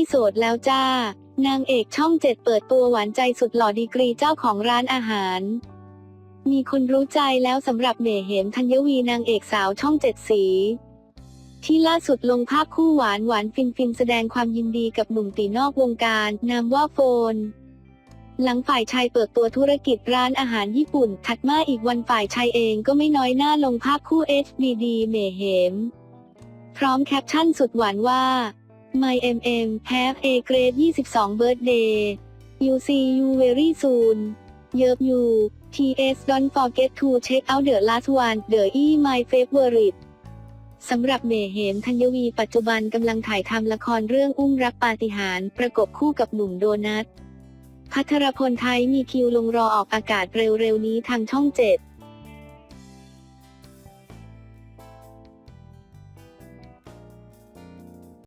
ไม่โสดแล้วจ้า นางเอกช่องเจ็ดเปิดตัวหวานใจสุดหล่อดีกรีเจ้าของร้านอาหาร มีคนรู้ใจแล้วสำหรับเมเหมธัญวีนางเอกสาวช่องเจ็ดสี ที่ล่าสุดลงภาพคู่หวานหวานฟินฟินแสดงความยินดีกับหนุ่มตีนอกวงการนามว่าโฟนหลังฝ่ายชายเปิดตัวธุรกิจร้านอาหารญี่ปุ่น ถัดมาอีกวันฝ่ายชายเองก็ไม่น้อยหน้าลงภาพคู่ HBD เมเหม พร้อมแคปชั่นสุดหวานว่า My MM have a great 22 birthday you see you very soon เยิบยู TS don't forget to check out the last one the e my favorite สำหรับเมเหมธัญวีปัจจุบันกำลังถ่ายทำละครเรื่องอุ้มรักปาฏิหาริย์ประกบคู่กับหนุ่มโดนัทพัทรพลไทยมีคิวลงรอออกอากาศเร็วๆนี้ทางช่องเจ็ด